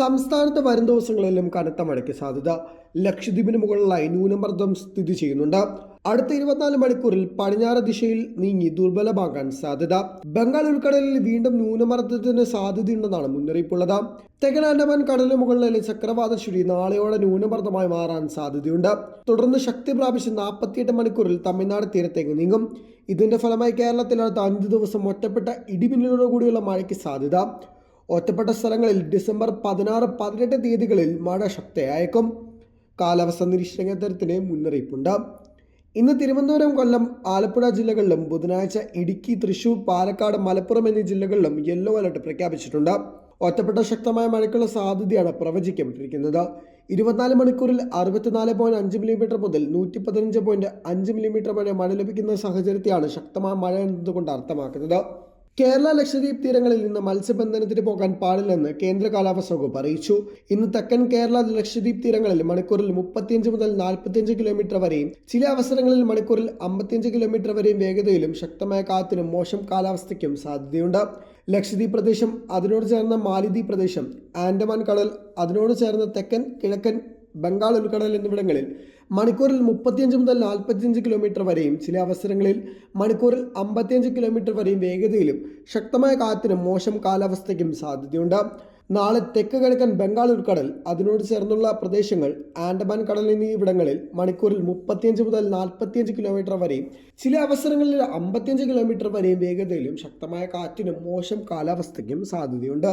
സംസ്ഥാനത്ത് വരും ദിവസങ്ങളിലും കനത്ത മഴയ്ക്ക് സാധ്യത. ലക്ഷദ്വീപിന് മുകളിലായി ന്യൂനമർദ്ദം സ്ഥിതി ചെയ്യുന്നുണ്ട്. അടുത്ത ഇരുപത്തിനാല് മണിക്കൂറിൽ പടിഞ്ഞാറ് ദിശയിൽ നീങ്ങി ദുർബലമാകാൻ സാധ്യത. ബംഗാൾ ഉൾക്കടലിൽ വീണ്ടും ന്യൂനമർദ്ദത്തിന് സാധ്യതയുണ്ടെന്നാണ് മുന്നറിയിപ്പുള്ളത്. തെക്കൻ ആൻഡമാൻ കടലിന് മുകളിലെ ചക്രവാത ചുഴി നാളെയോടെ ന്യൂനമർദ്ദമായി മാറാൻ സാധ്യതയുണ്ട്. തുടർന്ന് ശക്തി പ്രാപിച്ച് നാൽപ്പത്തിയെട്ട് മണിക്കൂറിൽ തമിഴ്നാട് തീരത്തേക്ക് നീങ്ങും. ഇതിന്റെ ഫലമായി കേരളത്തിൽ അടുത്ത അഞ്ച് ദിവസം ഒറ്റപ്പെട്ട ഇടിമിന്നലോടുകൂടിയുള്ള മഴയ്ക്ക് സാധ്യത. ഒറ്റപ്പെട്ട സ്ഥലങ്ങളിൽ ഡിസംബർ പതിനാറ് പതിനെട്ട് തീയതികളിൽ മഴ ശക്തയായേക്കും. കാലാവസ്ഥ നിരീക്ഷണ കേന്ദ്രത്തിന് മുന്നറിയിപ്പുണ്ട്. ഇന്ന് തിരുവനന്തപുരം കൊല്ലം ആലപ്പുഴ ജില്ലകളിലും ബുധനാഴ്ച ഇടുക്കി തൃശൂർ പാലക്കാട് മലപ്പുറം എന്നീ ജില്ലകളിലും യെല്ലോ അലർട്ട് പ്രഖ്യാപിച്ചിട്ടുണ്ട്. ഒറ്റപ്പെട്ട ശക്തമായ മഴയ്ക്കുള്ള സാധ്യതയാണ് പ്രവചിക്കപ്പെട്ടിരിക്കുന്നത്. ഇരുപത്തിനാല് മണിക്കൂറിൽ അറുപത്തിനാല് പോയിന്റ് അഞ്ച് മില്ലിമീറ്റർ മുതൽ നൂറ്റി പതിനഞ്ച് പോയിന്റ് അഞ്ച് മില്ലിമീറ്റർ വരെ മഴ ലഭിക്കുന്ന സാഹചര്യത്തെയാണ് ശക്തമായ മഴ എന്നതുകൊണ്ട് അർത്ഥമാക്കുന്നത്. കേരള ലക്ഷദ്വീപ് തീരങ്ങളിൽ നിന്ന് മത്സ്യബന്ധനത്തിന് പോകാൻ പാടില്ലെന്ന് കേന്ദ്ര കാലാവസ്ഥ വകുപ്പ് അറിയിച്ചു. ഇന്ന് തെക്കൻ കേരള ലക്ഷദ്വീപ് തീരങ്ങളിൽ മണിക്കൂറിൽ മുപ്പത്തിയഞ്ച് മുതൽ നാൽപ്പത്തിയഞ്ച് കിലോമീറ്റർ വരെയും ചില അവസരങ്ങളിൽ മണിക്കൂറിൽ അമ്പത്തിയഞ്ച് കിലോമീറ്റർ വരെയും വേഗതയിലും ശക്തമായ കാറ്റിനും മോശം കാലാവസ്ഥയ്ക്കും സാധ്യതയുണ്ട്. ലക്ഷദ്വീപ് പ്രദേശം അതിനോട് ചേർന്ന മാലിദ്വീപ് പ്രദേശം ആൻഡമാൻ കടൽ അതിനോട് ചേർന്ന തെക്കൻ കിഴക്കൻ ബംഗാൾ ഉൾക്കടൽ എന്നിവിടങ്ങളിൽ മണിക്കൂറിൽ മുപ്പത്തിയഞ്ച് മുതൽ നാൽപ്പത്തിയഞ്ച് കിലോമീറ്റർ വരെയും ചില അവസരങ്ങളിൽ മണിക്കൂറിൽ അമ്പത്തിയഞ്ച് കിലോമീറ്റർ വരെയും വേഗതയിലും ശക്തമായ കാറ്റിനും മോശം കാലാവസ്ഥയ്ക്കും സാധ്യതയുണ്ട്. നാളെ തെക്ക് കിഴക്കൻ ബംഗാൾ ഉൾക്കടൽ അതിനോട് ചേർന്നുള്ള പ്രദേശങ്ങൾ ആൻഡമാൻ കടൽ എന്നീ ഇവിടങ്ങളിൽ മണിക്കൂറിൽ മുപ്പത്തിയഞ്ച് മുതൽ നാൽപ്പത്തിയഞ്ച് കിലോമീറ്റർ വരെയും ചില അവസരങ്ങളിൽ അമ്പത്തിയഞ്ച് കിലോമീറ്റർ വരെയും വേഗതയിലും ശക്തമായ കാറ്റിനും മോശം കാലാവസ്ഥയ്ക്കും സാധ്യതയുണ്ട്.